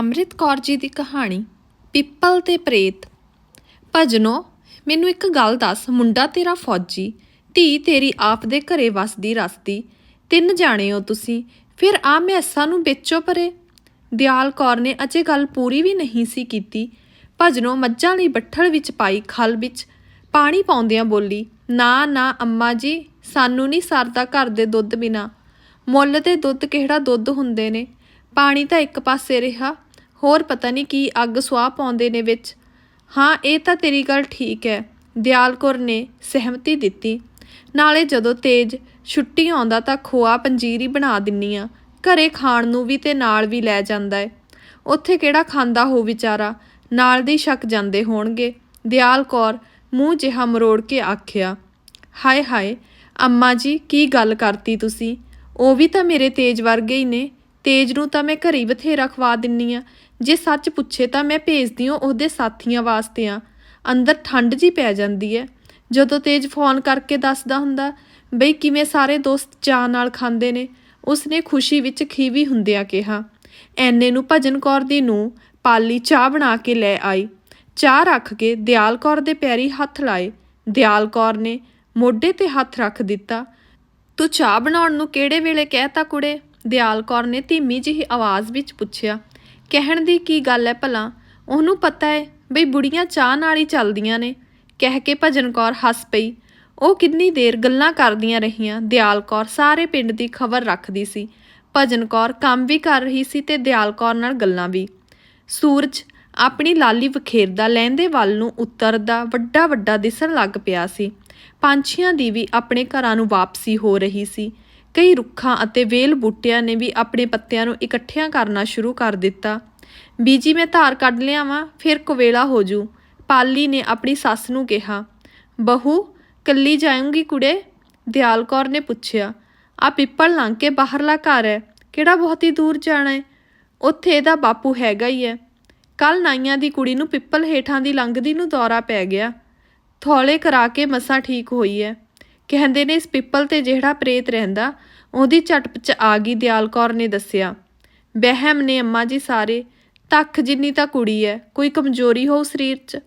ਅੰਮ੍ਰਿਤ ਕੌਰ ਜੀ ਦੀ ਕਹਾਣੀ, ਪਿੱਪਲ ਤੇ ਪ੍ਰੇਤ। ਭਜਨੋ, ਮੈਨੂੰ ਇੱਕ ਗੱਲ ਦੱਸ, ਮੁੰਡਾ ਤੇਰਾ ਫੌਜੀ, ਧੀ ਤੇਰੀ ਆਪ ਦੇ ਘਰੇ ਵਸਦੀ ਰਸਦੀ, ਤਿੰਨ ਜਾਣੇ ਹੋ ਤੁਸੀਂ, ਫਿਰ ਆ ਮੈਸਾਂ ਨੂੰ ਵੇਚੋ ਪਰੇ। ਦਿਆਲ ਕੌਰ ਨੇ ਅਜੇ ਗੱਲ ਪੂਰੀ ਵੀ ਨਹੀਂ ਸੀ ਕੀਤੀ। ਭਜਨੋ ਮੱਝਾਂ ਲਈ ਬੱਠਲ ਵਿੱਚ ਪਾਈ ਖਲ ਵਿੱਚ ਪਾਣੀ ਪਾਉਂਦਿਆਂ ਬੋਲੀ, ਨਾ ਨਾ, ਅੰਮਾ ਜੀ, ਸਾਨੂੰ ਨਹੀਂ ਸਰਦਾ ਘਰ ਦੇ ਦੁੱਧ ਬਿਨਾ। ਮੁੱਲ ਦੇ ਦੁੱਧ ਕਿਹੜਾ ਦੁੱਧ ਹੁੰਦੇ ਨੇ? ਪਾਣੀ ਤਾਂ ਇੱਕ ਪਾਸੇ ਰਿਹਾ। ਹੋਰ ਪਤਾ ਨਹੀਂ ਕੀ ਅੱਗ ਸੁਆਹ ਪਾਉਂਦੇ ਨੇ ਵਿੱਚ। ਹਾਂ, ਇਹ ਤਾਂ ਤੇਰੀ ਗੱਲ ਠੀਕ ਹੈ। ਦਿਆਲ ਕੌਰ ਨੇ ਸਹਿਮਤੀ ਦਿੱਤੀ। ਨਾਲੇ ਜਦੋਂ ਤੇਜ ਛੁੱਟੀ ਆਉਂਦਾ ਤਾਂ ਖੋਆ ਪੰਜੀਰੀ ਬਣਾ ਦਿੰਨੀ ਆ ਘਰੇ ਖਾਣ ਨੂੰ ਵੀ ਤੇ ਨਾਲ ਵੀ ਲੈ ਜਾਂਦਾ ਏ ਉੱਥੇ ਕਿਹੜਾ ਖਾਂਦਾ ਹੋ ਵਿਚਾਰਾ? ਨਾਲ ਦੀ ਸ਼ੱਕ ਜਾਂਦੇ ਹੋਣਗੇ। ਦਿਆਲ ਕੌਰ ਮੂੰਹ ਜਿਹਾ ਮਰੋੜ ਕੇ ਆਖਿਆ, ਹਾਏ ਹਾਏ, ਅੰਮਾ ਜੀ, ਕੀ ਗੱਲ ਕਰਤੀ ਤੁਸੀਂ? ਉਹ ਵੀ ਤਾਂ ਮੇਰੇ ਤੇਜ ਵਰਗੇ ਹੀ ਨੇ। ਤੇਜ ਨੂੰ ਤਾਂ ਮੈਂ ਘਰੇ ਹੀ ਬਥੇਰਾ ਖਵਾ ਦਿੰਨੀ ਆ। ਜੇ ਸੱਚ ਪੁੱਛੇ ਤਾਂ ਮੈਂ ਭੇਜਦੀ ਹਾਂ ਉਹਦੇ ਸਾਥੀਆਂ ਵਾਸਤੇ ਆ। ਅੰਦਰ ਠੰਡ ਜੀ ਪੈ ਜਾਂਦੀ ਹੈ ਜਦੋਂ ਤੇਜ ਫੋਨ ਕਰਕੇ ਦੱਸਦਾ ਹੁੰਦਾ, ਬਈ ਕਿਵੇਂ ਸਾਰੇ ਦੋਸਤ ਚਾਹ ਨਾਲ ਖਾਂਦੇ ਨੇ? ਉਸਨੇ ਖੁਸ਼ੀ ਵਿੱਚ ਖੀਵੀ ਹੁੰਦਿਆਂ ਕਿਹਾ, ਐਨੇ ਨੂੰ ਭਜਨ ਕੌਰ ਦੀ ਨੂੰ ਪਾਲੀ ਚਾਹ ਬਣਾ ਕੇ ਲੈ ਆਈ। ਚਾਹ ਰੱਖ ਕੇ ਦਿਆਲ ਕੌਰ ਦੇ ਪੈਰੀ ਹੱਥ ਲਾਏ। ਦਿਆਲ ਕੌਰ ਨੇ ਮੋਢੇ ਤੇ ਹੱਥ ਰੱਖ ਦਿੱਤਾ, ਤੂੰ ਚਾਹ ਬਣਾਉਣ ਨੂੰ ਕਿਹੜੇ ਵੇਲੇ ਕਹਿਤਾ ਕੁੜੇ? ਦਿਆਲ ਕੌਰ ਨੇ ਧੀਮੀ ਜਿਹੀ ਆਵਾਜ਼ ਵਿੱਚ ਪੁੱਛਿਆ, ਕਹਿਣ ਦੀ ਕੀ ਗੱਲ ਹੈ ਭਲਾ? ਉਹਨੂੰ ਪਤਾ ਹੈ ਬਈ ਬੁੜੀਆਂ ਚਾਹ ਨਾਲ ਹੀ ਚੱਲਦੀਆਂ ਨੇ। ਕਹਿ ਕੇ ਭਜਨ ਕੌਰ ਹੱਸ ਪਈ। ਉਹ ਕਿੰਨੀ ਦੇਰ ਗੱਲਾਂ ਕਰਦੀਆਂ ਰਹੀਆਂ, ਦਿਆਲ ਕੌਰ ਸਾਰੇ ਪਿੰਡ ਦੀ ਖਬਰ ਰੱਖਦੀ ਸੀ। ਭਜਨ ਕੌਰ ਕੰਮ ਵੀ ਕਰ ਰਹੀ ਸੀ ਤੇ ਦਿਆਲ ਕੌਰ ਨਾਲ ਗੱਲਾਂ ਵੀ। ਸੂਰਜ ਆਪਣੀ ਲਾਲੀ ਵਖੇਰਦਾ ਲਹਿੰਦੇ ਵੱਲ ਨੂੰ ਉਤਰਦਾ ਵੱਡਾ ਵੱਡਾ ਦਿਸਣ ਲੱਗ ਪਿਆ ਸੀ। ਪੰਛੀਆਂ ਦੀ ਵੀ ਆਪਣੇ ਘਰਾਂ ਨੂੰ ਵਾਪਸੀ ਹੋ ਰਹੀ ਸੀ। ਕਈ ਰੁੱਖਾਂ ਅਤੇ ਵੇਲ ਬੂਟਿਆਂ ਨੇ ਵੀ ਆਪਣੇ ਪੱਤਿਆਂ ਨੂੰ ਇਕੱਠਿਆਂ ਕਰਨਾ ਸ਼ੁਰੂ ਕਰ ਦਿੱਤਾ। ਬੀਜੀ, ਮੈਂ ਧਾਰ ਕੱਢ ਲਿਆਵਾਂ ਫਿਰ ਕੁਵੇਲਾ ਹੋ ਜੂ। ਪਾਲੀ ਨੇ ਆਪਣੀ ਸੱਸ ਨੂੰ ਕਿਹਾ। ਬਹੂ, ਕੱਲੀ ਜਾਊਂਗੀ ਕੁੜੇ? ਦਿਆਲ ਕੌਰ ਨੇ ਪੁੱਛਿਆ। ਆ ਪਿੱਪਲ ਲੰਘ ਕੇ ਬਾਹਰਲਾ ਘਰ ਹੈ ਕਿਹੜਾ ਬਹੁਤੀ ਦੂਰ ਜਾਣਾ ਹੈ ਉੱਥੇ ਇਹਦਾ ਬਾਪੂ ਹੈਗਾ ਹੀ ਹੈ ਕੱਲ ਨਾਈਆਂ ਦੀ ਕੁੜੀ ਨੂੰ ਪਿੱਪਲ ਹੇਠਾਂ ਦੀ ਲੰਘਦੀ ਨੂੰ ਦੌਰਾ ਪੈ ਗਿਆ। ਥੌਲੇ ਕਰਾ ਕੇ ਮਸਾ ਠੀਕ ਹੋਈ ਹੈ ਕਹਿੰਦੇ ਨੇ, ਇਸ ਪਿੱਪਲ ਤੇ ਜਿਹੜਾ ਪ੍ਰੇਤ ਰਹਿੰਦਾ, ਉਹਦੀ ਝਟਪ 'ਚ ਆ ਗਈ ਦਿਆਲ ਕੌਰ ਨੇ ਦੱਸਿਆ, ਬਹਿਮ ਨੇ ਅੰਮਾ ਜੀ ਸਾਰੇ ਤੱਕ ਜਿੰਨੀ ਤਾਂ ਕੁੜੀ ਹੈ ਕੋਈ ਕਮਜ਼ੋਰੀ ਹੋ ਸਰੀਰ 'ਚ?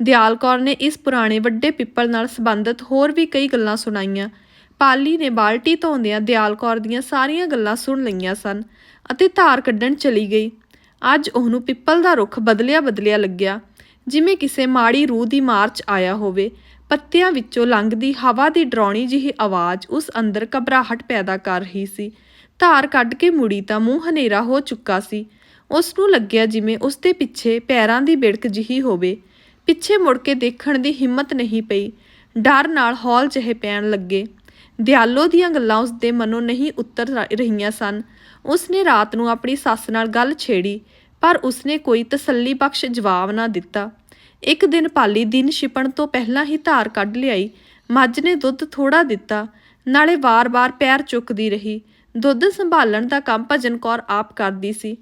ਦਿਆਲ ਕੌਰ ਨੇ ਇਸ ਪੁਰਾਣੇ ਵੱਡੇ ਪਿੱਪਲ ਨਾਲ ਸੰਬੰਧਿਤ ਹੋਰ ਵੀ ਕਈ ਗੱਲਾਂ ਸੁਣਾਈਆਂ। ਪਾਲੀ ਨੇ ਬਾਲਟੀ ਧੋਂਦਿਆਂ ਦਿਆਲ ਕੌਰ ਦੀਆਂ ਸਾਰੀਆਂ ਗੱਲਾਂ ਸੁਣ ਲਈਆਂ ਸਨ ਅਤੇ ਧਾਰ ਕੱਢਣ ਚਲੀ ਗਈ। ਅੱਜ ਉਹਨੂੰ ਪਿੱਪਲ ਦਾ ਰੁੱਖ ਬਦਲਿਆ ਬਦਲਿਆ ਲੱਗਿਆ, ਜਿਵੇਂ ਕਿਸੇ ਮਾੜੀ ਰੂਹ ਦੀ ਮਾਰਚ ਆਇਆ ਹੋਵੇ ਪੱਤਿਆਂ ਵਿੱਚੋਂ ਲੰਘਦੀ ਹਵਾ ਦੀ ਡਰਾਉਣੀ ਜਿਹੀ ਆਵਾਜ਼ ਉਸ ਅੰਦਰ ਘਬਰਾਹਟ ਪੈਦਾ ਕਰ ਰਹੀ ਸੀ। ਧਾਰ ਕੱਢ ਕੇ ਮੁੜੀ ਤਾਂ ਮੂੰਹ ਹਨੇਰਾ ਹੋ ਚੁੱਕਾ ਸੀ। ਉਸ ਨੂੰ ਲੱਗਿਆ ਜਿਵੇਂ ਉਸ ਦੇ ਪਿੱਛੇ ਪੈਰਾਂ ਦੀ ਬਿੜਕ ਜਿਹੀ ਹੋਵੇ। ਪਿੱਛੇ ਮੁੜ ਕੇ ਦੇਖਣ ਦੀ ਹਿੰਮਤ ਨਹੀਂ ਪਈ। ਡਰ ਨਾਲ ਹੌਲ ਜਿਹੇ ਪੈਣ ਲੱਗੇ। ਦਿਆਲੋ ਦੀਆਂ ਗੱਲਾਂ ਉਸ ਦੇ ਮਨੋਂ ਨਹੀਂ ਉਤਰ ਰਹੀਆਂ ਸਨ। ਉਸ ਨੇ ਰਾਤ ਨੂੰ ਆਪਣੀ ਸੱਸ ਨਾਲ ਗੱਲ ਛੇੜੀ, ਪਰ ਉਸਨੇ ਕੋਈ ਤਸੱਲੀ ਬਖਸ਼ ਜਵਾਬ ਨਾ ਦਿੱਤਾ। ਇੱਕ ਦਿਨ ਪਾਲੀ ਦਿਨ ਛਿਪਣ ਤੋਂ ਪਹਿਲਾਂ ਹੀ ਧਾਰ ਕੱਢ ਲਿਆਈ। ਮੱਝ ਨੇ ਦੁੱਧ ਥੋੜਾ ਦਿੱਤਾ। ਨਾਲੇ ਵਾਰ-ਵਾਰ ਪੈਰ ਚੁੱਕਦੀ ਰਹੀ। ਦੁੱਧ ਸੰਭਾਲਣ ਦਾ ਕੰਮ ਭਜਨ ਕੌਰ ਆਪ ਕਰਦੀ ਸੀ।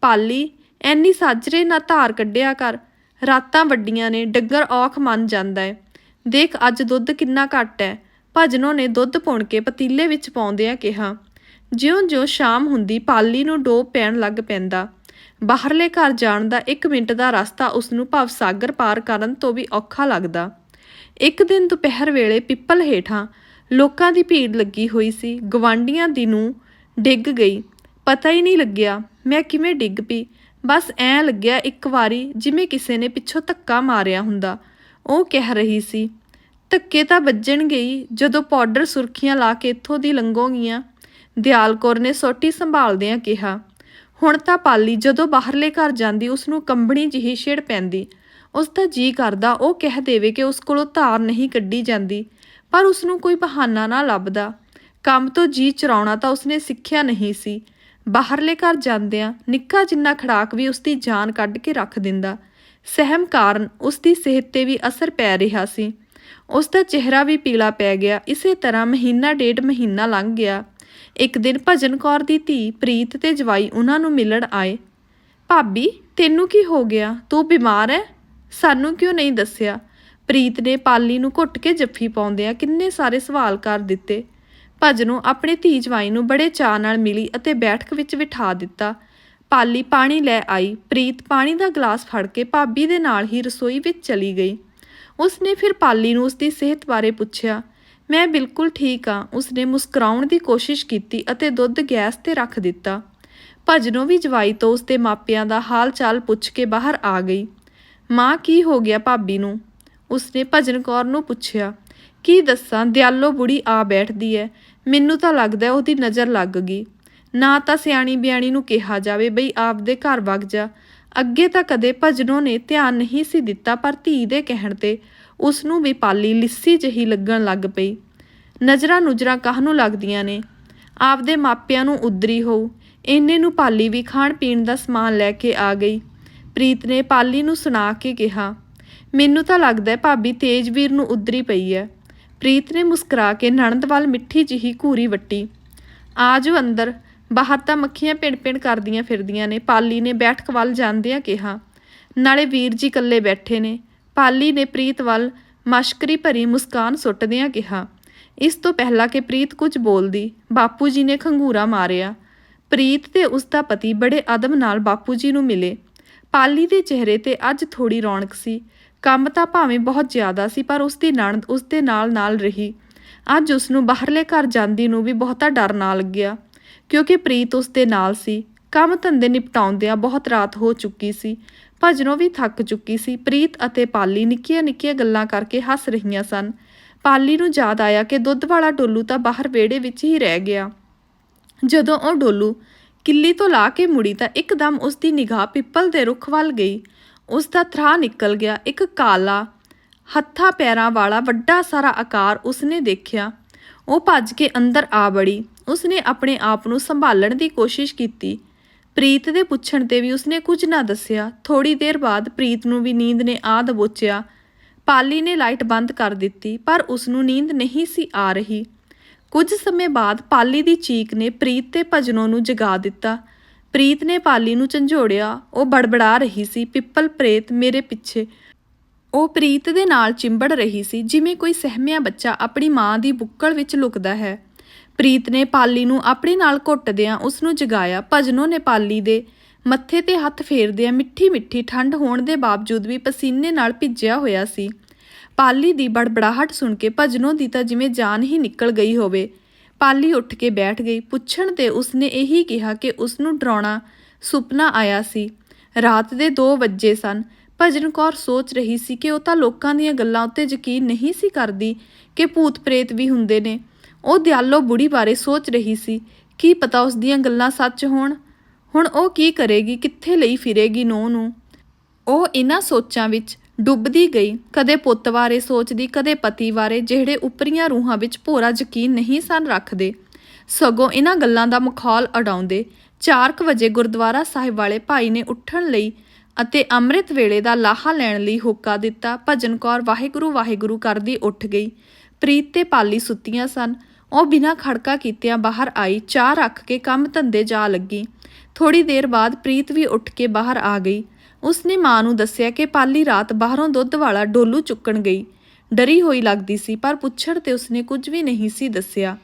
ਪਾਲੀ, ਐਨੀ ਸਾਜਰੇ ਨਾ ਧਾਰ ਕੱਢਿਆ ਕਰ। ਰਾਤਾਂ ਵੱਡੀਆਂ ਨੇ, ਡੱਗਰ ਔਖ ਮੰਨ ਜਾਂਦਾ ਹੈ ਦੇਖ ਅੱਜ ਦੁੱਧ ਕਿੰਨਾ ਘੱਟ ਹੈ ਭਜਨੋਂ ਨੇ ਦੁੱਧ ਪੁਣ ਕੇ ਪਤੀਲੇ ਵਿੱਚ ਪਾਉਂਦਿਆਂ ਕਿਹਾ, ਜਿਉਂ-ਜਿਉਂ ਸ਼ਾਮ ਹੁੰਦੀ ਪਾਲੀ ਨੂੰ ਡੋਬ ਪੈਣ ਲੱਗ ਪੈਂਦਾ। ਬਾਹਰਲੇ ਘਰ ਜਾਣ ਦਾ 1 ਮਿੰਟ ਦਾ ਰਸਤਾ ਉਸ ਨੂੰ ਭਵ ਸਾਗਰ ਪਾਰ ਕਰਨ ਤੋਂ ਵੀ ਔਖਾ ਲੱਗਦਾ। ਇੱਕ ਦਿਨ ਦੁਪਹਿਰ ਵੇਲੇ ਪਿੱਪਲ ਹੇਠਾਂ ਲੋਕਾਂ ਦੀ ਭੀੜ ਲੱਗੀ ਹੋਈ ਸੀ। ਗਵਾਂਡੀਆਂ ਦੀ ਨੂੰ ਡਿੱਗ ਗਈ। ਪਤਾ ਹੀ ਨਹੀਂ ਲੱਗਿਆ, ਮੈਂ ਕਿਵੇਂ ਡਿੱਗ ਪਈ? ਬਸ ਐਂ ਲੱਗਿਆ ਇੱਕ ਵਾਰੀ ਜਿਵੇਂ ਕਿਸੇ ਨੇ ਪਿੱਛੋਂ ਧੱਕਾ ਮਾਰਿਆ ਹੁੰਦਾ। ਉਹ ਕਹਿ ਰਹੀ ਸੀ, ਧੱਕੇ ਤਾਂ ਵੱਜਣ ਗਈ, ਜਦੋਂ ਪਾਊਡਰ ਸੁਰਖੀਆਂ ਲਾ ਕੇ ਇੱਥੋਂ ਦੀ ਲੰਘੋਗੀਆਂ। ਦਿਆਲ ਕੌਰ ਨੇ ਸੋਟੀ ਸੰਭਾਲਦਿਆਂ ਕਿਹਾ ਹੁਣ ਤਾਂ ਪਾਲੀ ਜਦੋਂ ਬਾਹਰਲੇ ਘਰ ਜਾਂਦੀ ਉਸ ਨੂੰ ਕੰਬਣੀ ਜਿਹੀ ਛਿੜ ਪੈਂਦੀ। ਉਸ ਦਾ ਜੀ ਕਰਦਾ, ਉਹ ਕਹਿ ਦੇਵੇ ਕਿ ਉਸ ਕੋਲੋਂ ਧਾਰ ਨਹੀਂ ਕੱਢੀ ਜਾਂਦੀ, ਪਰ ਉਸ ਨੂੰ ਕੋਈ ਬਹਾਨਾ ਨਾ ਲੱਭਦਾ। ਕੰਮ ਤੋਂ ਜੀ ਚਰਾਉਣਾ ਤਾਂ ਉਸਨੇ ਸਿੱਖਿਆ ਨਹੀਂ ਸੀ। ਬਾਹਰਲੇ ਘਰ ਜਾਂਦਿਆਂ ਨਿੱਕਾ ਜਿੰਨਾ ਖੜਾਕ ਵੀ ਉਸਦੀ ਜਾਨ ਕੱਢ ਕੇ ਰੱਖ ਦਿੰਦਾ। ਸਹਿਮ ਕਾਰਨ ਉਸਦੀ ਸਿਹਤ ਤੇ ਵੀ ਅਸਰ ਪੈ ਰਿਹਾ ਸੀ। ਉਸ ਦਾ ਚਿਹਰਾ ਵੀ ਪੀਲਾ ਪੈ ਗਿਆ। ਇਸੇ ਤਰ੍ਹਾਂ ਮਹੀਨਾ ਡੇਢ ਮਹੀਨਾ ਲੰਘ ਗਿਆ। ਇੱਕ ਦਿਨ ਭਜਨ ਕੌਰ ਦੀ ਧੀ ਪ੍ਰੀਤ ਤੇ ਜਵਾਈ ਉਹਨਾਂ ਨੂੰ ਮਿਲਣ ਆਏ। ਭਾਬੀ, ਤੈਨੂੰ ਕੀ ਹੋ ਗਿਆ? ਤੂੰ ਬਿਮਾਰ ਹੈ ਸਾਨੂੰ ਕਿਉਂ ਨਹੀਂ ਦੱਸਿਆ? ਪ੍ਰੀਤ ਨੇ ਪਾਲੀ ਨੂੰ ਘੁੱਟ ਕੇ ਜੱਫੀ ਪਾਉਂਦਿਆਂ ਕਿੰਨੇ ਸਾਰੇ ਸਵਾਲ ਕਰ ਦਿੱਤੇ। ਭਜਨੋਂ ਆਪਣੇ ਧੀ ਜਵਾਈ ਨੂੰ ਬੜੇ ਚਾਅ ਨਾਲ ਮਿਲੀ ਅਤੇ ਬੈਠਕ ਵਿੱਚ ਬਿਠਾ ਦਿੱਤਾ। ਪਾਲੀ ਪਾਣੀ ਲੈ ਆਈ। ਪ੍ਰੀਤ ਪਾਣੀ ਦਾ ਗਲਾਸ ਫੜ ਕੇ ਭਾਬੀ ਦੇ ਨਾਲ ਹੀ ਰਸੋਈ ਵਿੱਚ ਚਲੀ ਗਈ। ਉਸ ਨੇ ਫਿਰ ਪਾਲੀ ਨੂੰ ਉਸ ਦੀ ਸਿਹਤ ਬਾਰੇ ਪੁੱਛਿਆ। ਮੈਂ ਬਿਲਕੁਲ ਠੀਕ ਹਾਂ। ਉਸਨੇ ਮੁਸਕਰਾਉਣ ਦੀ ਕੋਸ਼ਿਸ਼ ਕੀਤੀ ਅਤੇ ਦੁੱਧ ਗੈਸ ਤੇ ਰੱਖ ਦਿੱਤਾ। ਭਜਨੋਂ ਵੀ ਜਵਾਈ ਤੋਂ ਉਸਦੇ ਮਾਪਿਆਂ ਦਾ ਹਾਲ ਚਾਲ ਪੁੱਛ ਕੇ ਬਾਹਰ ਆ ਗਈ। ਮਾਂ, ਕੀ ਹੋ ਗਿਆ ਭਾਬੀ ਨੂੰ? ਉਸਨੇ ਭਜਨ ਕੌਰ ਨੂੰ ਪੁੱਛਿਆ, ਕੀ ਦੱਸਾਂ, ਦਿਆਲੋ ਬੁੜੀ ਆ ਬੈਠਦੀ ਐ। ਮੈਨੂੰ ਤਾਂ ਲੱਗਦਾ ਉਹਦੀ ਨਜ਼ਰ ਲੱਗ ਗਈ। ਨਾ ਤਾਂ ਸਿਆਣੀ ਬਿਆਣੀ ਨੂੰ ਕਿਹਾ ਜਾਵੇ ਬਈ ਆਪਦੇ ਘਰ ਵਗ ਜਾ। ਅੱਗੇ ਤਾਂ ਕਦੇ ਭਜਨੋਂ ਨੇ ਧਿਆਨ ਨਹੀਂ ਸੀ ਦਿੱਤਾ ਪਰ ਧੀ ਦੇ ਕਹਿਣ ਤੇ ਉਸ ਨੂੰ ਵੀ ਪਾਲੀ ਲਿੱਸੀ ਜਹੀ ਲੱਗਣ ਲੱਗ ਪਈ। ਨਜ਼ਰਾਂ ਨੁਜਰਾਂ ਕਾਹਨੂੰ ਲੱਗਦੀਆਂ ਨੇ? ਆਪਦੇ ਮਾਪਿਆਂ ਨੂੰ ਉਦਰੀ ਹੋਊ। ਇੰਨੇ ਨੂੰ ਪਾਲੀ ਵੀ ਖਾਣ ਪੀਣ ਦਾ ਸਮਾਨ ਲੈ ਕੇ ਆ ਗਈ। ਪ੍ਰੀਤ ਨੇ ਪਾਲੀ ਨੂੰ ਸੁਣਾ ਕੇ ਕਿਹਾ, ਮੈਨੂੰ ਤਾਂ ਲੱਗਦਾ ਹੈ ਭਾਬੀ ਤੇਜਵੀਰ ਨੂੰ ਉਦਰੀ ਪਈ ਹੈ। ਪ੍ਰੀਤ ਨੇ ਮੁਸਕਰਾ ਕੇ ਨਣਦ ਵੱਲ ਮਿੱਠੀ ਜਿਹੀ ਘੂਰੀ ਵੱਟੀ। ਆਜੋ ਅੰਦਰ। ਬਾਹਰ ਤਾਂ ਮੱਖੀਆਂ ਪਿੰਡ-ਪਿੰਡ ਕਰਦੀਆਂ ਫਿਰਦੀਆਂ ਨੇ। ਪਾਲੀ ਨੇ ਬੈਠਕ ਵੱਲ ਜਾਂਦਿਆਂ ਕਿਹਾ, ਨਾਲੇ ਵੀਰ ਜੀ ਇਕੱਲੇ ਬੈਠੇ ਨੇ। ਪਾਲੀ ਨੇ ਪ੍ਰੀਤ ਵੱਲ ਮਸ਼ਕਰੀ ਭਰੀ ਮੁਸਕਾਨ ਸੁੱਟਦਿਆਂ ਕਿਹਾ, ਇਸ ਤੋਂ ਪਹਿਲਾਂ ਕਿ ਪ੍ਰੀਤ ਕੁਝ ਬੋਲਦੀ, ਬਾਪੂ ਜੀ ਨੇ ਖੰਗੂਰਾ ਮਾਰਿਆ। ਪ੍ਰੀਤ ਤੇ ਉਸ ਦਾ ਪਤੀ ਬੜੇ ਅਦਬ ਨਾਲ ਬਾਪੂ ਜੀ ਨੂੰ ਮਿਲੇ। ਪਾਲੀ ਦੇ ਚਿਹਰੇ ਤੇ ਅੱਜ ਥੋੜੀ ਰੌਣਕ ਸੀ। ਕੰਮ ਤਾਂ ਭਾਵੇਂ ਬਹੁਤ ਜ਼ਿਆਦਾ ਸੀ, ਪਰ ਉਸ ਦੀ ਨਣਦ ਉਸ ਦੇ ਨਾਲ ਨਾਲ ਰਹੀ। ਅੱਜ ਉਸ ਨੂੰ ਬਾਹਰਲੇ ਘਰ ਜਾਂਦੀ ਨੂੰ ਵੀ ਬਹੁਤਾ ਡਰ ਨਾ ਲੱਗਿਆ, ਕਿਉਂਕਿ ਪ੍ਰੀਤ ਉਸ ਦੇ ਨਾਲ ਸੀ। ਕੰਮ ਧੰਦੇ ਨਿਪਟਾਉਂਦਿਆਂ ਬਹੁਤ ਰਾਤ ਹੋ ਚੁੱਕੀ ਸੀ। ਭਜਨੋਂ ਵੀ ਥੱਕ ਚੁੱਕੀ ਸੀ। ਪ੍ਰੀਤ ਅਤੇ ਪਾਲੀ ਨਿੱਕੀਆਂ ਨਿੱਕੀਆਂ ਗੱਲਾਂ ਕਰਕੇ ਹੱਸ ਰਹੀਆਂ ਸਨ। ਪਾਲੀ ਨੂੰ ਯਾਦ ਆਇਆ ਕਿ ਦੁੱਧ ਵਾਲਾ ਡੋਲੂ ਤਾਂ ਬਾਹਰ ਵਿਹੜੇ ਵਿੱਚ ਹੀ ਰਹਿ ਗਿਆ। ਜਦੋਂ ਉਹ ਡੋਲੂ ਕਿੱਲੀ ਤੋਂ ਲਾ ਕੇ ਮੁੜੀ ਤਾਂ ਇੱਕਦਮ ਉਸ ਦੀ ਨਿਗਾਹ ਪਿੱਪਲ ਦੇ ਰੁੱਖ ਵੱਲ ਗਈ। ਉਸ ਦਾ ਥਰਾ ਨਿਕਲ ਗਿਆ। ਇੱਕ ਕਾਲਾ, ਹੱਥਾਂ ਪੈਰਾਂ ਵਾਲਾ ਵੱਡਾ ਸਾਰਾ ਆਕਾਰ ਉਸਨੇ ਦੇਖਿਆ। ਉਹ ਭੱਜ ਕੇ ਅੰਦਰ ਆ ਬੜੀ ਉਸਨੇ ਆਪਣੇ ਆਪ ਨੂੰ ਸੰਭਾਲਣ ਦੀ ਕੋਸ਼ਿਸ਼ ਕੀਤੀ। ਪ੍ਰੀਤ ਦੇ ਪੁੱਛਣ ਤੇ ਵੀ ਉਸਨੇ ਕੁਝ ਨਾ ਦੱਸਿਆ। ਥੋੜੀ ਦੇਰ ਬਾਅਦ ਪ੍ਰੀਤ ਨੂੰ ਵੀ ਨੀਂਦ ਨੇ ਆ ਦਬੋਚਿਆ। ਪਾਲੀ ਨੇ ਲਾਈਟ ਬੰਦ ਕਰ ਦਿੱਤੀ, ਪਰ ਉਸ ਨੂੰ ਨੀਂਦ ਨਹੀਂ ਸੀ ਆ ਰਹੀ। ਕੁਝ ਸਮੇਂ ਬਾਅਦ ਪਾਲੀ ਦੀ ਚੀਕ ਨੇ ਪ੍ਰੀਤ ਤੇ ਭਜਨੋਂ ਨੂੰ ਜਗਾ ਦਿੱਤਾ। ਪ੍ਰੀਤ ਨੇ ਪਾਲੀ ਨੂੰ ਝੰਜੋੜਿਆ। ਉਹ ਬੜਬੜਾ ਰਹੀ ਸੀ। ਪਿੱਪਲ ਪ੍ਰੇਤ ਮੇਰੇ ਪਿੱਛੇ। ਉਹ ਪ੍ਰੀਤ ਦੇ ਨਾਲ ਚਿੰਬੜ ਰਹੀ ਸੀ, ਜਿਵੇਂ ਕੋਈ ਸਹਿਮਿਆ ਬੱਚਾ ਆਪਣੀ ਮਾਂ ਦੀ ਬੁੱਕਲ ਵਿੱਚ ਲੁਕਦਾ ਹੈ। ਪ੍ਰੀਤ ਨੇ ਪਾਲੀ ਨੂੰ ਆਪਣੇ ਨਾਲ ਘੁੱਟਦਿਆਂ ਉਸ ਨੂੰ ਜਗਾਇਆ, ਭਜਨੋਂ ਨੇ ਪਾਲੀ ਦੇ ਮੱਥੇ ਤੇ ਹੱਥ ਫੇਰਦਿਆਂ ਮਿੱਠੀ ਮਿੱਠੀ ਠੰਡ ਹੋਣ ਦੇ ਬਾਵਜੂਦ ਵੀ ਪਸੀਨੇ ਨਾਲ ਭਿੱਜਿਆ ਹੋਇਆ ਸੀ। ਪਾਲੀ ਦੀ ਬੜਬੜਾਹਟ ਸੁਣ ਕੇ ਭਜਨੋਂ ਦੀ ਤਾਂ ਜਿਵੇਂ ਜਾਨ ਹੀ ਨਿਕਲ ਗਈ ਹੋਵੇ। ਪਾਲੀ ਉੱਠ ਕੇ ਬੈਠ ਗਈ। ਪੁੱਛਣ ਤੇ ਉਸਨੇ ਇਹੀ ਕਿਹਾ ਕਿ ਉਸ ਨੂੰ ਡਰਾਉਣਾ ਸੁਪਨਾ ਆਇਆ ਸੀ। ਰਾਤ ਦੇ 2 ਵਜੇ ਸਨ। ਭਜਨ ਕੌਰ ਸੋਚ ਰਹੀ ਸੀ ਕਿ ਉਹ ਤਾਂ ਲੋਕਾਂ ਦੀਆਂ ਗੱਲਾਂ ਉੱਤੇ ਯਕੀਨ ਨਹੀਂ ਸੀ ਕਰਦੀ ਕਿ ਭੂਤ ਪ੍ਰੇਤ ਵੀ ਹੁੰਦੇ ਨੇ। ਉਹ ਦਿਆਲੋ ਬੁੜੀ ਬਾਰੇ ਸੋਚ ਰਹੀ ਸੀ। ਕੀ ਪਤਾ ਉਸ ਦੀਆਂ ਗੱਲਾਂ ਸੱਚ ਹੋਣ? ਹੁਣ ਉਹ ਕੀ ਕਰੇਗੀ? ਕਿੱਥੇ ਲਈ ਫਿਰੇਗੀ ਨੋ ਨੂੰ? ਉਹ ਇਹਨਾਂ ਸੋਚਾਂ ਵਿੱਚ ਡੁੱਬਦੀ ਗਈ। ਕਦੇ ਪੁੱਤ ਬਾਰੇ ਸੋਚਦੀ, ਕਦੇ ਪਤੀ ਬਾਰੇ, ਜਿਹੜੇ ਉਪਰੀਆਂ ਰੂਹਾਂ ਵਿੱਚ ਭੋਰਾ ਯਕੀਨ ਨਹੀਂ ਸਨ ਰੱਖਦੇ। ਸਗੋਂ ਇਹਨਾਂ ਗੱਲਾਂ ਦਾ ਮਖੌਲ ਉਡਾਉਂਦੇ 4:00 ਵਜੇ ਗੁਰਦੁਆਰਾ ਸਾਹਿਬ ਵਾਲੇ ਭਾਈ ਨੇ ਉੱਠਣ ਲਈ ਅਤੇ ਅੰਮ੍ਰਿਤ ਵੇਲੇ ਦਾ ਲਾਹਾ ਲੈਣ ਲਈ ਹੋਕਾ ਦਿੱਤਾ। ਭਜਨ ਕੌਰ ਵਾਹਿਗੁਰੂ ਵਾਹਿਗੁਰੂ ਕਰਦੀ ਉੱਠ ਗਈ। ਪ੍ਰੀਤ ਤੇ ਪਾਲੀ ਸੁੱਤੀਆਂ ਸਨ। ਉਹ ਬਿਨਾਂ ਖੜਕਾ ਕੀਤਿਆਂ ਬਾਹਰ ਆਈ, ਚਾਹ ਰੱਖ ਕੇ ਕੰਮ ਧੰਦੇ ਜਾ ਲੱਗੀ। ਥੋੜੀ ਦੇਰ ਬਾਅਦ ਪ੍ਰੀਤ ਵੀ ਉੱਠ ਕੇ ਬਾਹਰ ਆ ਗਈ। ਉਸਨੇ ਮਾਂ ਨੂੰ ਦੱਸਿਆ ਕਿ ਪਾਲੀ ਰਾਤ ਬਾਹਰੋਂ ਦੁੱਧ ਵਾਲਾ ਡੋਲੂ ਚੁੱਕਣ ਗਈ। ਡਰੀ ਹੋਈ ਲੱਗਦੀ ਸੀ, ਪਰ ਪੁੱਛਣ ਤੇ ਉਸਨੇ ਕੁਝ ਵੀ ਨਹੀਂ ਸੀ ਦੱਸਿਆ।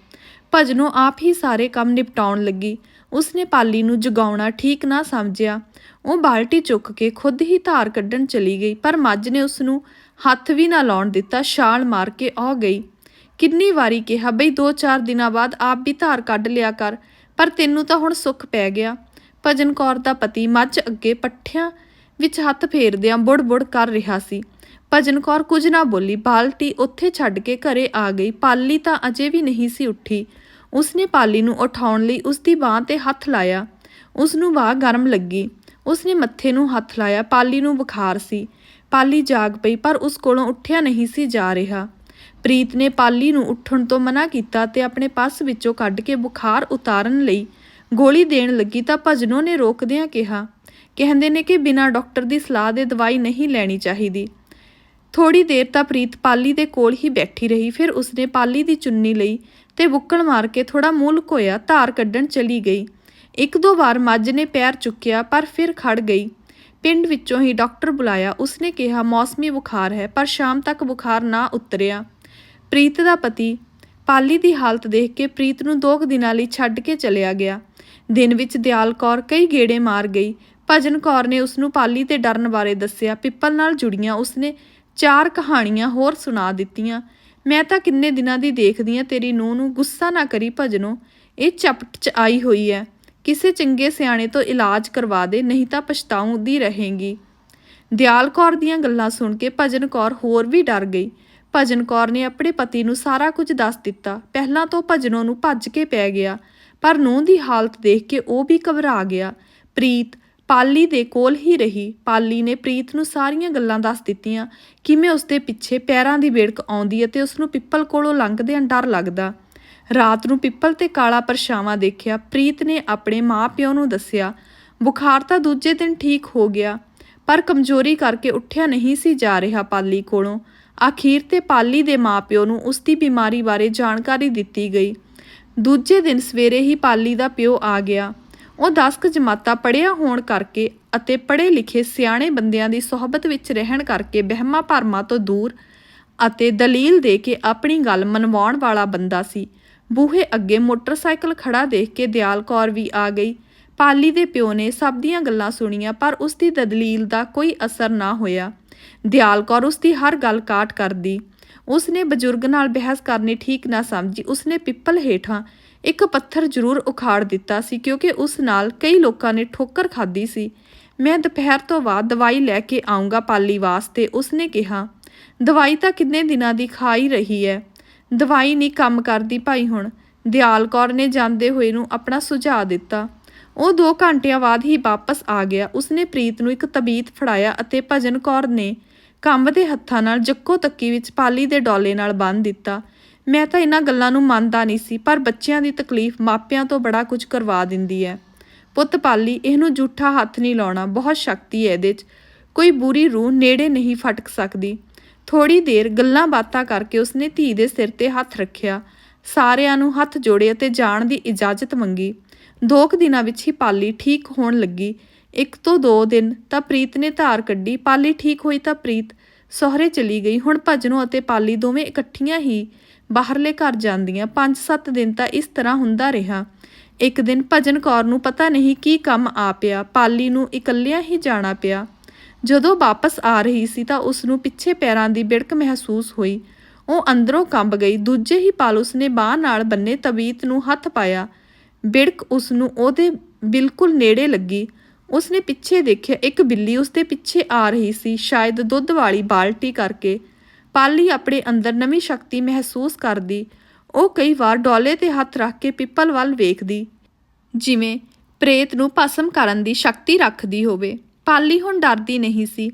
ਭਜਨੋਂ ਆਪ ਹੀ ਸਾਰੇ ਕੰਮ ਨਿਪਟਾਉਣ ਲੱਗੀ। ਉਸਨੇ ਪਾਲੀ ਨੂੰ ਜਗਾਉਣਾ ਠੀਕ ਨਾ ਸਮਝਿਆ। ਉਹ ਬਾਲਟੀ ਚੁੱਕ ਕੇ ਖੁਦ ਹੀ ਧਾਰ ਕੱਢਣ ਚਲੀ ਗਈ, ਪਰ ਮੱਝ ਨੇ ਉਸ ਨੂੰ ਹੱਥ ਵੀ ਨਾ ਲਾਉਣ ਦਿੱਤਾ, ਛਾਲ ਮਾਰ ਕੇ ਆ ਗਈ। ਕਿੰਨੀ ਵਾਰੀ ਕਿਹਾ, ਬਈ 2-4 ਦਿਨਾਂ ਬਾਅਦ ਆਪ ਵੀ ਧਾਰ ਕੱਢ ਲਿਆ ਕਰ, ਪਰ ਤੈਨੂੰ ਤਾਂ ਹੁਣ ਸੁੱਖ ਪੈ ਗਿਆ। ਭਜਨ ਕੌਰ ਦਾ ਪਤੀ ਮੱਝ ਅੱਗੇ ਪੱਠਿਆਂ ਵਿੱਚ ਹੱਥ ਫੇਰਦਿਆਂ ਬੁੜ-ਬੁੜ ਕਰ ਰਿਹਾ ਸੀ। ਭਜਨ ਕੌਰ ਕੁਝ ਨਾ ਬੋਲੀ, ਬਾਲਟੀ ਉੱਥੇ ਛੱਡ ਕੇ ਘਰੇ ਆ ਗਈ। ਪਾਲੀ ਤਾਂ ਅਜੇ ਵੀ ਨਹੀਂ ਸੀ ਉੱਠੀ। ਉਸਨੇ ਪਾਲੀ ਨੂੰ ਉਠਾਉਣ ਲਈ ਉਸਦੀ ਬਾਹ ਤੇ ਹੱਥ ਲਾਇਆ। ਉਸ ਨੂੰ ਬਾਹ ਗਰਮ ਲੱਗੀ। ਉਸਨੇ ਮੱਥੇ ਨੂੰ ਹੱਥ ਲਾਇਆ। ਪਾਲੀ ਨੂੰ ਬੁਖਾਰ ਸੀ। ਪਾਲੀ ਜਾਗ ਪਈ, ਪਰ ਉਸ ਕੋਲੋਂ ਉੱਠਿਆ ਨਹੀਂ ਸੀ ਜਾ ਰਿਹਾ। ਪ੍ਰੀਤ ਨੇ ਪਾਲੀ ਨੂੰ ਉੱਠਣ ਤੋਂ ਮਨਾ ਕੀਤਾ ਤੇ ਆਪਣੇ ਪੱਸ ਵਿੱਚੋਂ ਕੱਢ ਕੇ ਬੁਖਾਰ ਉਤਾਰਨ ਲਈ ਗੋਲੀ ਦੇਣ ਲੱਗੀ ਤਾਂ ਭਜਨੋਂ ਨੇ ਰੋਕਦਿਆਂ ਕਿਹਾ, ਕਹਿੰਦੇ ਨੇ ਕਿ ਬਿਨਾਂ ਡਾਕਟਰ ਦੀ ਸਲਾਹ ਦੇ ਦਵਾਈ ਨਹੀਂ ਲੈਣੀ ਚਾਹੀਦੀ। ਥੋੜੀ ਦੇਰ ਤਾਂ ਪ੍ਰੀਤ ਪਾਲੀ ਦੇ ਕੋਲ ਹੀ ਬੈਠੀ ਰਹੀ, ਫਿਰ ਉਸਨੇ ਪਾਲੀ ਦੀ ਚੁੰਨੀ ਲਈ ਤੇ ਬੁੱਕਲ ਮਾਰ ਕੇ ਥੋੜਾ ਮੂੰਹ ਲੁਕੋਇਆ ਧਾਰ ਕੱਢਣ ਚਲੀ ਗਈ। ਇੱਕ ਦੋ ਵਾਰ ਮੱਝ ਨੇ ਪੈਰ ਚੁੱਕਿਆ, ਪਰ ਫਿਰ ਖੜ ਗਈ। ਪਿੰਡ ਵਿੱਚੋਂ ਹੀ ਡਾਕਟਰ ਬੁਲਾਇਆ, ਉਸਨੇ ਕਿਹਾ, ਮੌਸਮੀ ਬੁਖਾਰ ਹੈ, ਪਰ ਸ਼ਾਮ ਤੱਕ ਬੁਖਾਰ ਨਾ ਉਤਰਿਆ। ਪ੍ਰੀਤ ਦਾ ਪਤੀ। ਪਾਲੀ ਦੀ ਹਾਲਤ ਦੇਖ ਕੇ ਪ੍ਰੀਤ ਨੂੰ ਦੋ ਕੁ ਦਿਨਾਂ ਲਈ ਛੱਡ ਕੇ ਚਲਿਆ ਗਿਆ। ਦਿਨ ਵਿੱਚ ਦਿਆਲ ਕੌਰ ਕਈ ਗੇੜੇ ਮਾਰ ਗਈ। ਭਜਨ ਕੌਰ ਨੇ ਉਸ ਨੂੰ ਪਾਲੀ ਤੇ ਡਰਨ ਬਾਰੇ ਦੱਸਿਆ। ਪਿੱਪਲ ਨਾਲ ਜੁੜੀਆਂ ਉਸਨੇ ਚਾਰ ਕਹਾਣੀਆਂ ਹੋਰ ਸੁਣਾ ਦਿੱਤੀਆਂ। ਮੈਂ ਤਾਂ ਕਿੰਨੇ ਦਿਨਾਂ ਦੀ ਦੇਖਦੀ ਆ, ਤੇਰੀ ਨੂੰਹ ਨੂੰ ਗੁੱਸਾ ਨਾ ਕਰੀ ਭਜਨੋ। ਇਹ ਚਪਟ ਚ ਆਈ ਹੋਈ ਹੈ ਕਿਸੇ ਚੰਗੇ ਸਿਆਣੇ ਤੋਂ ਇਲਾਜ ਕਰਵਾ ਦੇ, ਨਹੀਂ ਤਾਂ ਪਛਤਾਉਂਦੀ ਰਹੇਗੀ। ਦਿਆਲ ਕੌਰ ਦੀਆਂ ਗੱਲਾਂ ਸੁਣ ਕੇ ਭਜਨ ਕੌਰ ਹੋਰ ਵੀ ਡਰ ਗਈ। ਭਜਨ ਕੌਰ ਨੇ ਆਪਣੇ ਪਤੀ ਨੂੰ ਸਾਰਾ ਕੁਝ ਦੱਸ ਦਿੱਤਾ। ਪਹਿਲਾਂ ਤੋਂ ਭਜਨੋਂ ਨੂੰ ਭੱਜ ਕੇ ਪੈ ਗਿਆ, ਪਰ ਨੂੰਹ ਦੀ ਹਾਲਤ ਦੇਖ ਕੇ ਉਹ ਵੀ ਘਬਰਾ ਗਿਆ। ਪ੍ਰੀਤ ਪਾਲੀ ਦੇ ਕੋਲ ਹੀ ਰਹੀ। ਪਾਲੀ ਨੇ ਪ੍ਰੀਤ ਨੂੰ ਸਾਰੀਆਂ ਗੱਲਾਂ ਦੱਸ ਦਿੱਤੀਆਂ, ਕਿਵੇਂ ਉਸਦੇ ਪਿੱਛੇ ਪੈਰਾਂ ਦੀ ਵੇੜਕ ਆਉਂਦੀ ਅਤੇ ਉਸ ਨੂੰ ਪਿੱਪਲ ਕੋਲੋਂ ਲੰਘਦਿਆਂ ਡਰ ਲੱਗਦਾ। ਰਾਤ ਨੂੰ ਪਿੱਪਲ ਤੇ ਕਾਲਾ ਪਰਛਾਵਾਂ ਦੇਖਿਆ, ਪ੍ਰੀਤ ਨੇ ਆਪਣੇ ਮਾਪਿਓ ਨੂੰ ਦੱਸਿਆ, ਬੁਖਾਰ ਤਾਂ ਦੂਜੇ ਦਿਨ ਠੀਕ ਹੋ ਗਿਆ, ਪਰ ਕਮਜ਼ੋਰੀ ਕਰਕੇ ਉੱਠਿਆ ਨਹੀਂ ਸੀ ਜਾ ਰਿਹਾ ਪਾਲੀ ਕੋਲੋਂ। ਅਖੀਰ ਤੇ ਪਾਲੀ ਦੇ ਮਾਪਿਓ ਨੂੰ ਉਸ ਦੀ ਬਿਮਾਰੀ ਬਾਰੇ ਜਾਣਕਾਰੀ ਦਿੱਤੀ ਗਈ। ਦੂਜੇ ਦਿਨ ਸਵੇਰੇ ਹੀ ਪਾਲੀ ਦਾ ਪਿਓ ਆ ਗਿਆ। ਉਹ 10 ਕੁ ਜਮਾਤਾਂ ਪੜ੍ਹਿਆ ਹੋਣ ਕਰਕੇ ਅਤੇ ਪੜ੍ਹੇ ਲਿਖੇ ਸਿਆਣੇ ਬੰਦਿਆਂ ਦੀ ਸਹਬਤ ਵਿੱਚ ਰਹਿਣ ਕਰਕੇ ਵਹਿਮਾਂ ਭਰਮਾਂ ਤੋਂ ਦੂਰ ਅਤੇ ਦਲੀਲ ਦੇ ਕੇ ਆਪਣੀ ਗੱਲ ਮਨਵਾਉਣ ਵਾਲਾ ਬੰਦਾ ਸੀ। ਬੂਹੇ ਅੱਗੇ ਮੋਟਰਸਾਈਕਲ ਖੜਾ ਦੇਖ ਕੇ ਦਿਆਲ ਕੌਰ ਵੀ ਆ ਗਈ। ਪਾਲੀ ਦੇ ਪਿਓ ਨੇ ਸਭ ਦੀਆਂ ਗੱਲਾਂ ਸੁਣੀਆਂ ਪਰ ਉਸ ਦੀ ਦਲੀਲ ਦਾ ਕੋਈ ਅਸਰ ਨਾ ਹੋਇਆ। ਦਿਆਲ ਕੌਰ ਉਸ ਦੀ ਹਰ ਗੱਲ ਕਾਟ ਕਰਦੀ। ਉਸ ਨੇ ਬਜ਼ੁਰਗ ਨਾਲ ਬਹਿਸ ਕਰਨੀ ਠੀਕ ਨਾ ਸਮਝੀ। ਉਸ ਨੇ ਪਿੱਪਲ ਹੇਠਾਂ ਇੱਕ ਪੱਥਰ ਜ਼ਰੂਰ ਉਖਾੜ ਦਿੱਤਾ ਸੀ ਕਿਉਂਕਿ ਉਸ ਨਾਲ ਕਈ ਲੋਕਾਂ ਨੇ ਠੋਕਰ ਖਾਧੀ ਸੀ। ਮੈਂ ਦੁਪਹਿਰ ਤੋਂ ਬਾਅਦ ਦਵਾਈ ਲੈ ਕੇ ਆਉਂਗਾ ਪਾਲੀ ਵਾਸਤੇ, ਉਸ ਨੇ ਕਿਹਾ। ਦਵਾਈ ਤਾਂ ਕਿੰਨੇ ਦਿਨਾਂ ਦੀ ਖਾ ਹੀ ਰਹੀ ਹੈ ਦਵਾਈ ਨਹੀਂ ਕੰਮ ਕਰਦੀ ਭਾਈ ਹੁਣ। ਦਿਆਲ ਕੌਰ ਨੇ ਜਾਂਦੇ ਹੋਏ ਨੂੰ ਆਪਣਾ ਸੁਝਾਅ ਦਿੱਤਾ। ਉਹ 2 ਘੰਟਿਆਂ ਬਾਅਦ ਹੀ ਵਾਪਸ ਆ ਗਿਆ। ਉਸਨੇ ਪ੍ਰੀਤ ਨੂੰ ਇੱਕ ਤਬੀਤ ਫੜਾਇਆ ਅਤੇ ਭਜਨ ਕੌਰ ਨੇ ਕੰਬਦੇ ਹੱਥਾਂ ਨਾਲ ਜੱਕੋ ਤੱਕੀ ਵਿੱਚ ਪਾਲੀ ਦੇ ਡੋਲੇ ਨਾਲ ਬੰਨ੍ਹ ਦਿੱਤਾ। ਮੈਂ ਤਾਂ ਇਹਨਾਂ ਗੱਲਾਂ ਨੂੰ ਮੰਨਦਾ ਨਹੀਂ ਸੀ, ਪਰ ਬੱਚਿਆਂ ਦੀ ਤਕਲੀਫ ਮਾਪਿਆਂ ਤੋਂ ਬੜਾ ਕੁਝ ਕਰਵਾ ਦਿੰਦੀ ਹੈ। ਪੁੱਤ ਪਾਲੀ, ਇਹਨੂੰ ਝੂਠਾ ਹੱਥ ਨਹੀਂ ਲਾਉਣਾ, ਬਹੁਤ ਸ਼ਕਤੀ ਹੈ ਇਹਦੇ 'ਚ। ਕੋਈ ਬੁਰੀ ਰੂਹ ਨੇੜੇ ਨਹੀਂ ਫਟਕ ਸਕਦੀ। ਥੋੜੀ ਦੇਰ ਗੱਲਾਂ ਬਾਤਾਂ ਕਰਕੇ ਉਸਨੇ ਧੀ ਦੇ ਸਿਰ ਤੇ ਹੱਥ ਰੱਖਿਆ। ਸਾਰਿਆਂ ਨੂੰ ਹੱਥ ਜੋੜੇ ਅਤੇ ਜਾਣ ਦੀ ਇਜਾਜ਼ਤ ਮੰਗੀ। ਦੋ ਕੁ ਦਿਨਾਂ ਵਿੱਚ ਹੀ ਪਾਲੀ ਠੀਕ ਹੋਣ ਲੱਗੀ। ਇੱਕ ਤੋਂ ਦੋ ਦਿਨ ਤਾਂ ਪ੍ਰੀਤ ਨੇ ਧਾਰ ਕੱਢੀ। ਪਾਲੀ ਠੀਕ ਹੋਈ ਤਾਂ ਪ੍ਰੀਤ ਸਹੁਰੇ ਚਲੀ ਗਈ। ਹੁਣ ਭਜਨੋ ਅਤੇ ਪਾਲੀ ਦੋਵੇਂ ਇਕੱਠੀਆਂ ਹੀ ਬਾਹਰਲੇ ਘਰ ਜਾਂਦੀਆਂ। 5-7 ਦਿਨ ਤਾਂ ਇਸ ਤਰ੍ਹਾਂ ਹੁੰਦਾ ਰਿਹਾ। ਇੱਕ ਦਿਨ ਭਜਨ ਕੌਰ ਨੂੰ ਪਤਾ ਨਹੀਂ ਕੀ ਕੰਮ ਆ ਪਿਆ। ਪਾਲੀ ਨੂੰ ਇਕੱਲਿਆਂ ਹੀ ਜਾਣਾ ਪਿਆ। ਜਦੋਂ ਵਾਪਸ ਆ ਰਹੀ ਸੀ ਤਾਂ ਉਸ ਨੂੰ ਪਿੱਛੇ ਪੈਰਾਂ ਦੀ ਬਿੜਕ ਮਹਿਸੂਸ ਹੋਈ। ਉਹ ਅੰਦਰੋਂ ਕੰਬ ਗਈ। ਦੂਜੇ ਹੀ ਪਲ ਉਸਨੇ ਬਾਹ ਨਾਲ ਬੰਨੇ ਤਬੀਤ ਨੂੰ ਹੱਥ ਪਾਇਆ। ਬਿੜਕ ਉਸ ਨੂੰ ਉਹਦੇ ਬਿਲਕੁਲ ਨੇੜੇ ਲੱਗੀ। ਉਸਨੇ ਪਿੱਛੇ ਦੇਖਿਆ, ਇੱਕ ਬਿੱਲੀ ਉਸਦੇ ਪਿੱਛੇ ਆ ਰਹੀ ਸੀ, ਸ਼ਾਇਦ ਦੁੱਧ ਵਾਲੀ ਬਾਲਟੀ ਕਰਕੇ। ਪਾਲੀ ਆਪਣੇ ਅੰਦਰ ਨਵੀਂ ਸ਼ਕਤੀ ਮਹਿਸੂਸ ਕਰਦੀ। ਉਹ ਕਈ ਵਾਰ ਡੋਲੇ ਤੇ ਹੱਥ ਰੱਖ ਕੇ ਪਿੱਪਲ ਵੱਲ ਵੇਖਦੀ। ਜਿਵੇਂ ਪ੍ਰੇਤ ਨੂੰ ਭਸਮ ਕਰਨ ਦੀ ਸ਼ਕਤੀ ਰੱਖਦੀ ਹੋਵੇ। ਪਾਲੀ ਹੁਣ ਡਰਦੀ ਨਹੀਂ ਸੀ।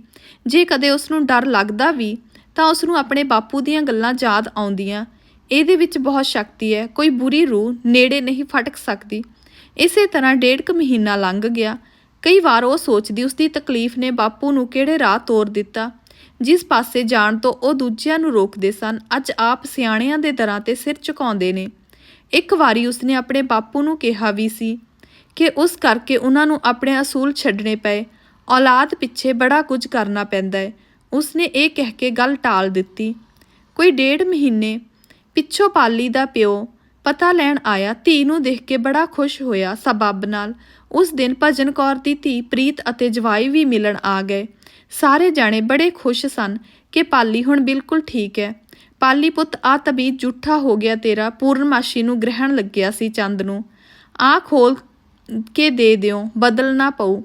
ਜੇ ਕਦੇ ਉਸ ਨੂੰ ਡਰ ਲੱਗਦਾ ਵੀ, ਤਾਂ ਉਸ ਨੂੰ ਆਪਣੇ ਬਾਪੂ ਦੀਆਂ ਗੱਲਾਂ ਯਾਦ ਆਉਂਦੀਆਂ। ਇਹਦੇ ਵਿੱਚ ਬਹੁਤ ਸ਼ਕਤੀ ਹੈ। ਕੋਈ ਬੁਰੀ ਰੂਹ ਨੇੜੇ ਨਹੀਂ ਫਟਕ ਸਕਦੀ। ਇਸੇ ਤਰ੍ਹਾਂ ਡੇਢ ਕੁ ਮਹੀਨਾ ਲੰਘ ਗਿਆ। ਕਈ ਵਾਰ ਉਹ ਸੋਚਦੀ ਉਸ ਦੀ ਤਕਲੀਫ ਨੇ ਬਾਪੂ ਨੂੰ ਕਿਹੜੇ ਰਾਹ ਤੋਰ ਦਿੱਤਾ। ਜਿਸ ਪਾਸੇ ਜਾਣ ਤੋਂ ਉਹ ਦੂਜਿਆਂ ਨੂੰ ਰੋਕਦੇ ਸਨ, ਅੱਜ ਆਪ ਸਿਆਣਿਆਂ ਦੇ ਦਰਾਂ ਤੇ ਸਿਰ ਝੁਕਾਉਂਦੇ ਨੇ। ਇੱਕ ਵਾਰੀ ਉਸਨੇ ਆਪਣੇ ਬਾਪੂ ਨੂੰ ਕਿਹਾ ਵੀ ਸੀ ਕਿ ਉਸ ਕਰਕੇ ਉਹਨਾਂ ਨੂੰ ਆਪਣੇ ਅਸੂਲ ਛੱਡਣੇ ਪਏ। ਔਲਾਦ ਪਿੱਛੇ ਬੜਾ ਕੁਝ ਕਰਨਾ ਪੈਂਦਾ ਹੈ। ਉਸਨੇ ਇਹ ਕਹਿ ਕੇ ਗੱਲ ਟਾਲ ਦਿੱਤੀ। ਕੋਈ ਡੇਢ ਮਹੀਨੇ ਪਿੱਛੋਂ ਪਾਲੀ ਦਾ ਪਿਓ ਪਤਾ ਲੈਣ ਆਇਆ, ਧੀ ਨੂੰ ਦੇਖ ਕੇ ਬੜਾ ਖੁਸ਼ ਹੋਇਆ ਸਬੱਬ ਨਾਲ। ਉਸ ਦਿਨ ਭਜਨ ਕੌਰ ਦੀ ਧੀ ਪ੍ਰੀਤ ਅਤੇ ਜਵਾਈ ਵੀ ਮਿਲਣ ਆ ਗਏ। ਸਾਰੇ ਜਾਣੇ ਬੜੇ ਖੁਸ਼ ਸਨ ਕਿ ਪਾਲੀ ਹੁਣ ਬਿਲਕੁਲ ਠੀਕ ਹੈ। ਪਾਲੀ ਪੁੱਤ ਆ ਤਬੀਤ ਝੂਠਾ ਹੋ ਗਿਆ ਤੇਰਾ, ਪੂਰਨਮਾਸ਼ੀ ਨੂੰ ਗ੍ਰਹਿਣ ਲੱਗਿਆ ਸੀ ਚੰਦ ਨੂੰ। ਆ ਖੋਲ ਕੇ ਦੇ ਦਿਓ, ਬਦਲ ਨਾ ਪਊ।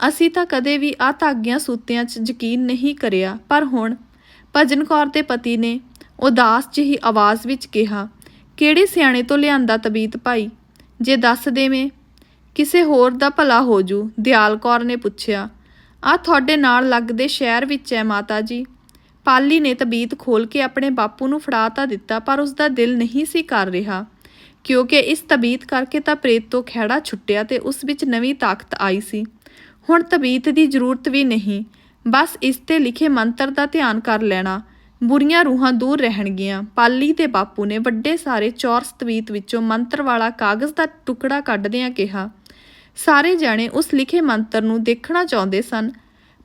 ਅਸੀਂ ਤਾਂ ਕਦੇ ਵੀ ਆ ਧਾਗਿਆਂ ਸੂਤਿਆਂ 'ਚ ਯਕੀਨ ਨਹੀਂ ਕਰਿਆ, ਪਰ ਹੁਣ ਭਜਨ ਕੌਰ ਦੇ ਪਤੀ ਨੇ ਉਦਾਸ ਜਿਹੀ ਆਵਾਜ਼ ਵਿੱਚ ਕਿਹਾ, ਕਿਹੜੇ ਸਿਆਣੇ ਤੋਂ ਲਿਆਂਦਾ ਤਬੀਤ ਭਾਈ? ਜੇ ਦੱਸ ਦੇਵੇਂ, ਕਿਸੇ ਹੋਰ ਦਾ ਭਲਾ ਹੋ ਜੂ, ਦਿਆਲ ਕੌਰ ਨੇ ਪੁੱਛਿਆ। ਆ ਤੁਹਾਡੇ ਨਾਲ ਲੱਗਦੇ ਸ਼ਹਿਰ ਵਿੱਚ ਹੈ ਮਾਤਾ ਜੀ। ਪਾਲੀ ਨੇ ਤਬੀਤ ਖੋਲ ਕੇ ਆਪਣੇ ਬਾਪੂ ਨੂੰ ਫੜਾ ਤਾਂ ਦਿੱਤਾ, ਪਰ ਉਸ ਦਾ ਦਿਲ ਨਹੀਂ ਸੀ ਕਰ ਰਿਹਾ। ਕਿਉਂਕਿ ਇਸ ਤਬੀਤ ਕਰਕੇ ਤਾਂ ਪ੍ਰੇਤ ਤੋਂ ਖਹਿੜਾ ਛੁੱਟਿਆ ਤੇ ਉਸ ਵਿੱਚ ਨਵੀਂ ਤਾਕਤ ਆਈ ਸੀ। ਹੁਣ ਤਬੀਤ ਦੀ ਜ਼ਰੂਰਤ ਵੀ ਨਹੀਂ। ਬਸ ਇਸ ਤੇ ਲਿਖੇ ਮੰਤਰ ਦਾ ਧਿਆਨ ਕਰ ਲੈਣਾ। ਬੁਰੀਆਂ ਰੂਹਾਂ ਦੂਰ ਰਹਿਣਗੀਆਂ। ਪਾਲੀ ਤੇ ਬਾਪੂ ਨੇ ਵੱਡੇ ਸਾਰੇ ਚੌਰਸ ਤਬੀਤ ਵਿੱਚੋਂ ਮੰਤਰ ਵਾਲਾ ਕਾਗਜ਼ ਦਾ ਟੁਕੜਾ ਕੱਢਦਿਆਂ ਕਿਹਾ, ਸਾਰੇ ਜਾਣੇ ਉਸ ਲਿਖੇ ਮੰਤਰ ਨੂੰ ਦੇਖਣਾ ਚਾਹੁੰਦੇ ਸਨ।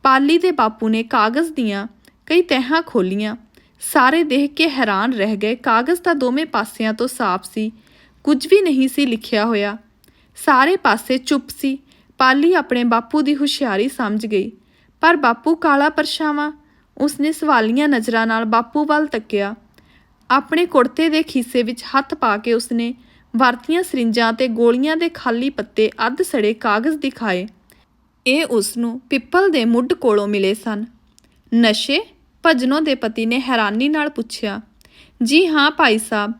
ਪਾਲੀ ਦੇ ਬਾਪੂ ਨੇ ਕਾਗਜ਼ ਦੀਆਂ ਕਈ ਤਹਿਾਂ ਖੋਲੀਆਂ। ਸਾਰੇ ਦੇਖ ਕੇ ਹੈਰਾਨ ਰਹਿ ਗਏ। ਕਾਗਜ਼ ਤਾਂ ਦੋਵੇਂ ਪਾਸਿਆਂ ਤੋਂ ਸਾਫ਼ ਸੀ। ਕੁਝ ਵੀ ਨਹੀਂ ਸੀ ਲਿਖਿਆ ਹੋਇਆ। ਸਾਰੇ ਪਾਸੇ ਚੁੱਪ ਸੀ। ਪਾਲੀ ਆਪਣੇ ਬਾਪੂ ਦੀ ਹੁਸ਼ਿਆਰੀ ਸਮਝ ਗਈ। ਪਰ ਬਾਪੂ ਕਾਲਾ ਪਰਛਾਵਾਂ ਉਸਨੇ ਸਵਾਲੀਆਂ ਨਜ਼ਰਾਂ ਨਾਲ ਬਾਪੂ ਵੱਲ ਤੱਕਿਆ। ਆਪਣੇ ਕੁੜਤੇ ਦੇ ਖੀਸੇ ਵਿੱਚ ਹੱਥ ਪਾ ਕੇ ਉਸਨੇ ਵਰਤੀਆਂ ਸਰਿੰਜਾਂ ਤੇ ਗੋਲੀਆਂ ਦੇ ਖਾਲੀ ਪੱਤੇ ਅੱਧ ਸੜੇ ਕਾਗਜ਼ ਦਿਖਾਏ। ਇਹ ਉਸ ਨੂੰ ਪਿੱਪਲ ਦੇ ਮੁੱਢ ਕੋਲੋਂ ਮਿਲੇ ਸਨ। ਨਸ਼ੇ? ਭਜਨੋ ਦੇ ਪਤੀ ਨੇ ਹੈਰਾਨੀ ਨਾਲ ਪੁੱਛਿਆ, ਜੀ ਹਾਂ ਭਾਈ ਸਾਹਿਬ,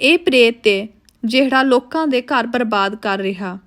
ਇਹ ਪ੍ਰੇਤ ਤੇ ਜਿਹੜਾ ਲੋਕਾਂ ਦੇ ਘਰ ਬਰਬਾਦ ਕਰ ਰਿਹਾ।